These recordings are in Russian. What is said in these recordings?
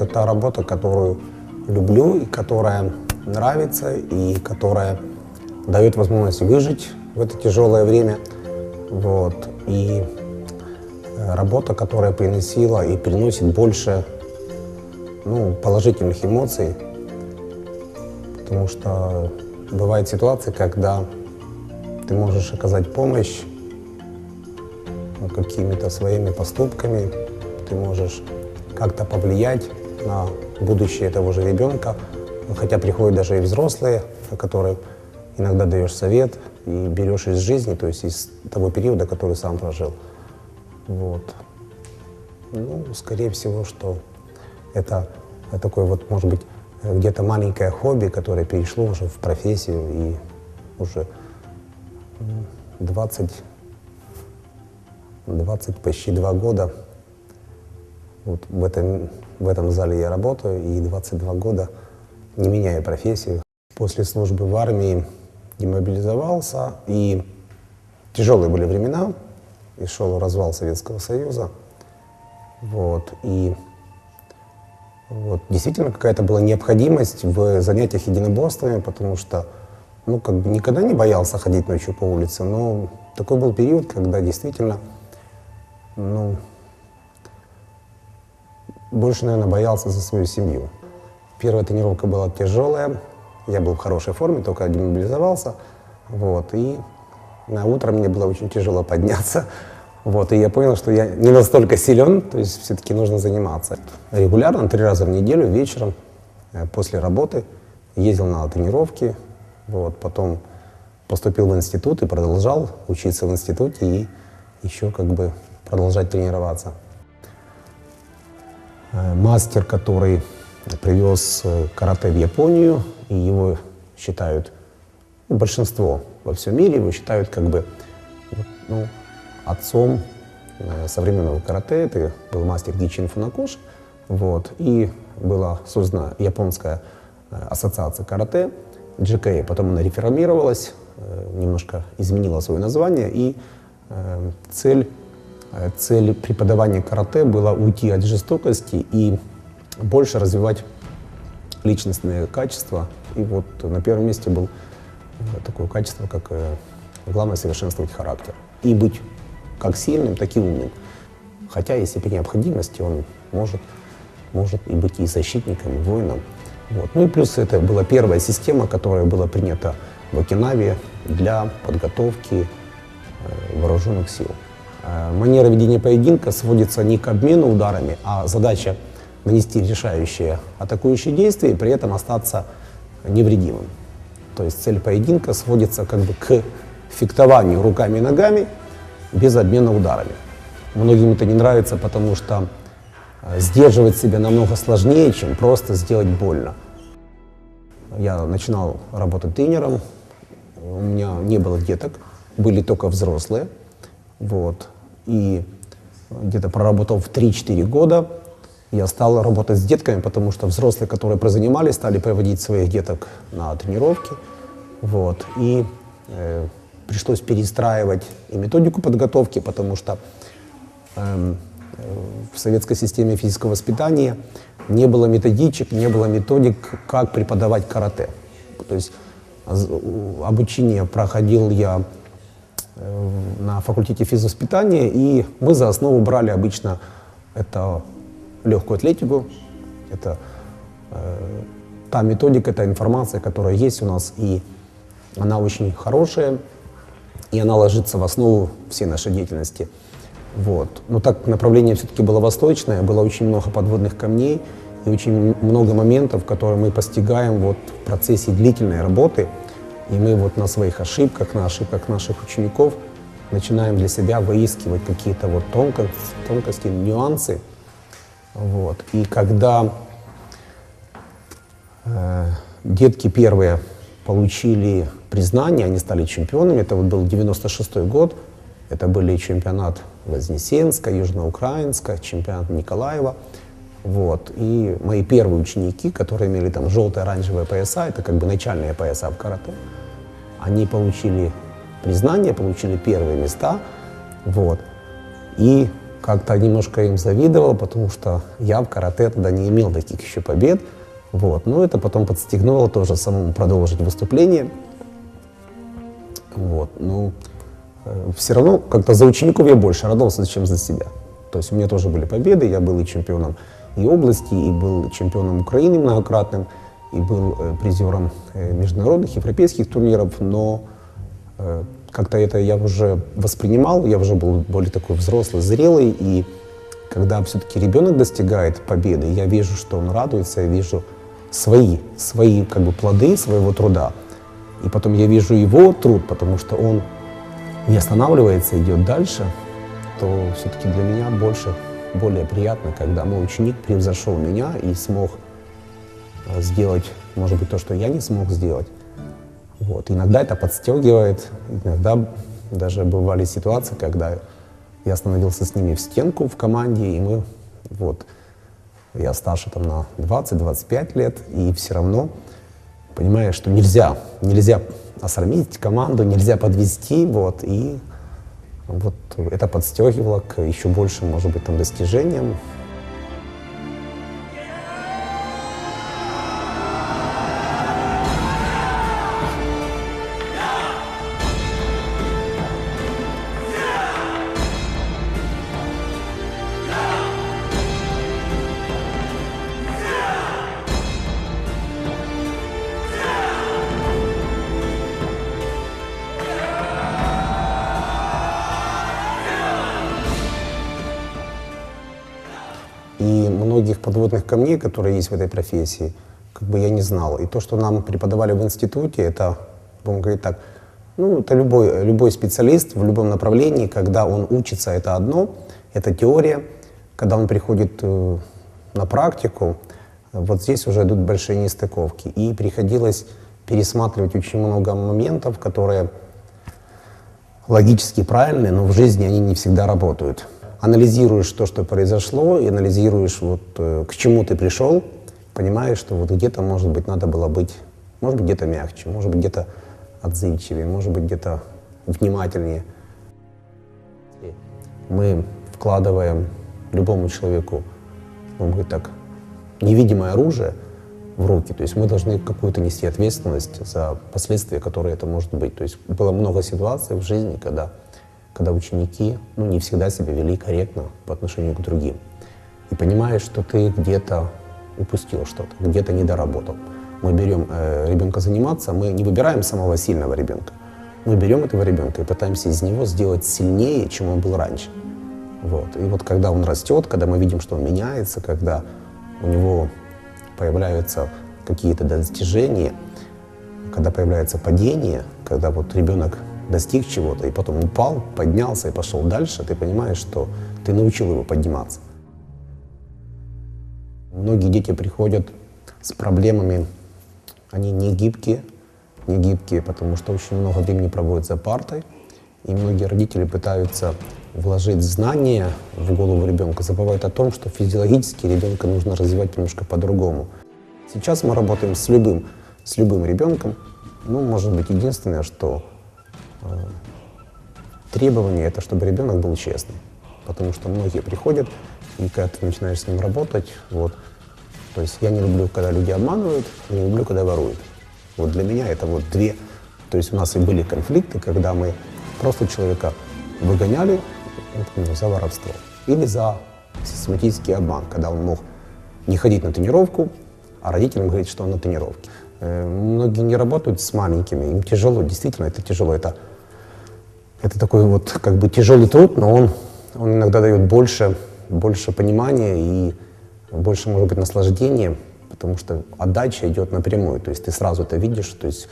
это работа, которую люблю и которая нравится, и которая дает возможность выжить в это тяжелое время. Вот. И э, работа, которая приносила и приносит больше ну, положительных эмоций, потому что бывают ситуации, когда ты можешь оказать помощь ну, какими-то своими поступками, ты можешь как-то повлиять на будущее того же ребенка, хотя приходят даже и взрослые, которые иногда даешь совет и берешь из жизни, то есть из того периода, который сам прожил. Вот. Ну, скорее всего, что это такое вот, может быть, где-то маленькое хобби, которое перешло уже в профессию и уже 20, 20 почти два года вот в этом, в этом зале я работаю и 22 года не меняя профессию. После службы в армии демобилизовался, и тяжелые были времена, и шел развал Советского Союза. Вот, и вот, действительно какая-то была необходимость в занятиях единоборствами, потому что ну, как бы никогда не боялся ходить ночью по улице, но такой был период, когда действительно ну, больше, наверное, боялся за свою семью. Первая тренировка была тяжелая, я был в хорошей форме, только демобилизовался, вот, и на утро мне было очень тяжело подняться, вот, и я понял, что я не настолько силен, то есть все-таки нужно заниматься. Регулярно, три раза в неделю, вечером, э, после работы, ездил на тренировки, вот, потом поступил в институт и продолжал учиться в институте и еще как бы продолжать тренироваться. Э, мастер, который привез э, карате в Японию, и его считают, ну, большинство во всем мире его считают как бы ну, отцом э, современного карате. Это был мастер Гичин Фунакош. Вот, и была создана японская ассоциация карате, GK. Потом она реформировалась, немножко изменила свое название, и цель цель преподавания карате была уйти от жестокости и больше развивать личностные качества. И вот на первом месте был э, такое качество, как э, главное совершенствовать характер. И быть как сильным, так и умным. Хотя, если при необходимости, он может, может и быть и защитником, и воином. Вот. Ну и плюс это была первая система, которая была принята в Окинаве для подготовки вооруженных сил. Э, манера ведения поединка сводится не к обмену ударами, а задача нанести решающие атакующие действия и при этом остаться невредимым. То есть цель поединка сводится как бы к фехтованию руками и ногами без обмена ударами. Многим это не нравится, потому что э, сдерживать себя намного сложнее, чем просто сделать больно. Я начинал работать тренером, у меня не было деток, были только взрослые. Вот. И где-то проработал в 3-4 года, я стал работать с детками, потому что взрослые, которые прозанимались, стали приводить своих деток на тренировки. Вот. И э, пришлось перестраивать и методику подготовки, потому что э, в советской системе физического воспитания не было методичек, не было методик, как преподавать карате. То есть обучение проходил я на факультете физвоспитания, и мы за основу брали обычно это легкую атлетику, это э, та методика, та информация, которая есть у нас, и она очень хорошая, и она ложится в основу всей нашей деятельности. Вот. Но так направление все-таки было восточное, было очень много подводных камней и очень много моментов, которые мы постигаем вот в процессе длительной работы – и мы вот на своих ошибках, на ошибках наших учеников начинаем для себя выискивать какие-то вот тонкости, тонкости нюансы. Вот. И когда э, детки первые получили признание, они стали чемпионами, это вот был 96 год, это были чемпионат Вознесенска, Южноукраинска, чемпионат Николаева. Вот. И мои первые ученики, которые имели там желтые, оранжевые пояса, это как бы начальные пояса в карате, они получили признание, получили первые места. Вот. И как-то немножко им завидовал, потому что я в карате тогда не имел таких еще побед. Вот. Но это потом подстегнуло тоже самому продолжить выступление. Вот. Ну, э, все равно как-то за учеников я больше радовался, чем за себя. То есть у меня тоже были победы, я был и чемпионом и области, и был чемпионом Украины многократным, и был э, призером э, международных, европейских турниров, но э, как-то это я уже воспринимал, я уже был более такой взрослый, зрелый, и когда все-таки ребенок достигает победы, я вижу, что он радуется, я вижу свои, свои как бы плоды своего труда. И потом я вижу его труд, потому что он не останавливается, идет дальше, то все-таки для меня больше, более приятно, когда мой ученик превзошел меня и смог э, сделать, может быть, то, что я не смог сделать. Вот. Иногда это подстегивает, иногда даже бывали ситуации, когда я становился с ними в стенку в команде, и мы, вот, я старше там на 20-25 лет, и все равно понимаешь, что нельзя, нельзя осрамить команду, нельзя подвести, вот, и вот это подстегивало к еще большим, может быть, там, достижениям. Многих подводных камней, которые есть в этой профессии, как бы я не знал. И то, что нам преподавали в институте, это, будем говорить так, ну, это любой, любой специалист в любом направлении, когда он учится, это одно, это теория. Когда он приходит э, на практику, вот здесь уже идут большие нестыковки. И приходилось пересматривать очень много моментов, которые логически правильные, но в жизни они не всегда работают анализируешь то, что произошло, и анализируешь, вот, э, к чему ты пришел, понимаешь, что вот где-то, может быть, надо было быть, может быть, где-то мягче, может быть, где-то отзывчивее, может быть, где-то внимательнее. Мы вкладываем любому человеку, ну, говорить так, невидимое оружие в руки. То есть мы должны какую-то нести ответственность за последствия, которые это может быть. То есть было много ситуаций в жизни, когда когда ученики ну, не всегда себя вели корректно по отношению к другим. И понимаешь, что ты где-то упустил что-то, где-то не доработал. Мы берем э, ребенка заниматься, мы не выбираем самого сильного ребенка. Мы берем этого ребенка и пытаемся из него сделать сильнее, чем он был раньше. Вот. И вот когда он растет, когда мы видим, что он меняется, когда у него появляются какие-то достижения, когда появляется падение, когда вот ребенок достиг чего-то, и потом упал, поднялся и пошел дальше, ты понимаешь, что ты научил его подниматься. Многие дети приходят с проблемами, они не гибкие, не гибкие, потому что очень много времени проводят за партой, и многие родители пытаются вложить знания в голову ребенка, забывают о том, что физиологически ребенка нужно развивать немножко по-другому. Сейчас мы работаем с любым, с любым ребенком. Ну, может быть, единственное, что требование это, чтобы ребенок был честный. Потому что многие приходят, и когда ты начинаешь с ним работать, вот, то есть я не люблю, когда люди обманывают, не люблю, когда воруют. Вот для меня это вот две. То есть у нас и были конфликты, когда мы просто человека выгоняли например, за воровство или за систематический обман, когда он мог не ходить на тренировку, а родителям говорить, что он на тренировке. Э, многие не работают с маленькими, им тяжело, действительно это тяжело. Это это такой вот как бы тяжелый труд, но он, он иногда дает больше, больше понимания и больше, может быть, наслаждения, потому что отдача идет напрямую. То есть ты сразу это видишь. То есть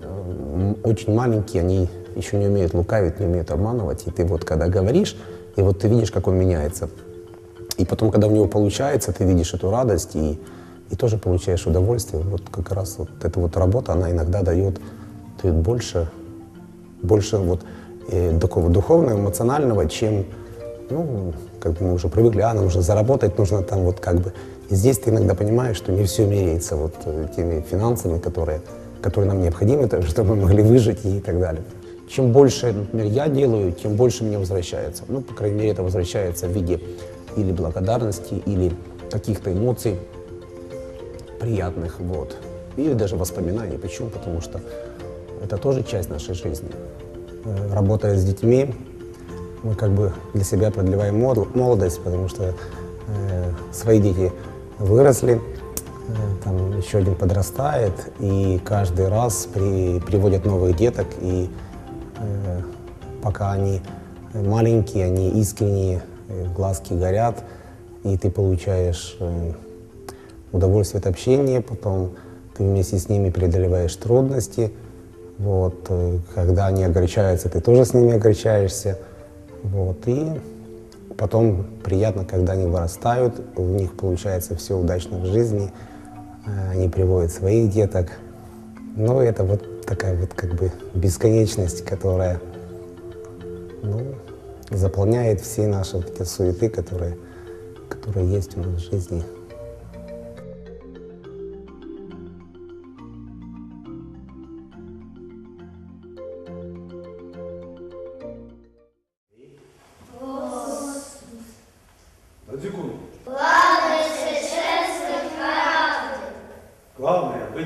э, очень маленькие, они еще не умеют лукавить, не умеют обманывать. И ты вот когда говоришь, и вот ты видишь, как он меняется. И потом, когда у него получается, ты видишь эту радость и, и тоже получаешь удовольствие. Вот как раз вот эта вот работа, она иногда дает, дает больше больше вот э, такого духовного, эмоционального, чем, ну, как бы мы уже привыкли, а, нужно заработать, нужно там вот как бы. И здесь ты иногда понимаешь, что не все меряется вот э, теми финансами, которые, которые нам необходимы, чтобы мы могли выжить и так далее. чем больше, например, я делаю, тем больше мне возвращается. Ну, по крайней мере, это возвращается в виде или благодарности, или каких-то эмоций приятных, вот. Или даже воспоминаний. Почему? Потому что это тоже часть нашей жизни. Э, Работая с детьми, мы как бы для себя продлеваем молодость, потому что э, свои дети выросли, э, там еще один подрастает, и каждый раз при, приводят новых деток, и э, пока они маленькие, они искренние, э, глазки горят, и ты получаешь э, удовольствие от общения, потом ты вместе с ними преодолеваешь трудности, вот, э, когда они огорчаются, ты тоже с ними огорчаешься, вот, и потом приятно, когда они вырастают, у них получается все удачно в жизни, э, они приводят своих деток, ну, это вот такая вот как бы бесконечность, которая ну, заполняет все наши вот эти суеты, которые, которые есть у нас в жизни.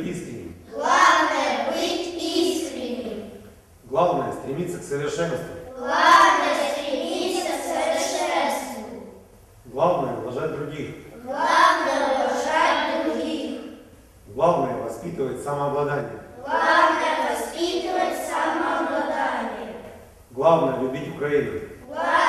Быть искренним. Главное быть искренним. Главное стремиться к совершенству. Главное стремиться к совершенству. Главное уважать других. Главное уважать других. Главное воспитывать самообладание. Главное воспитывать самообладание. Главное любить Украину. Главное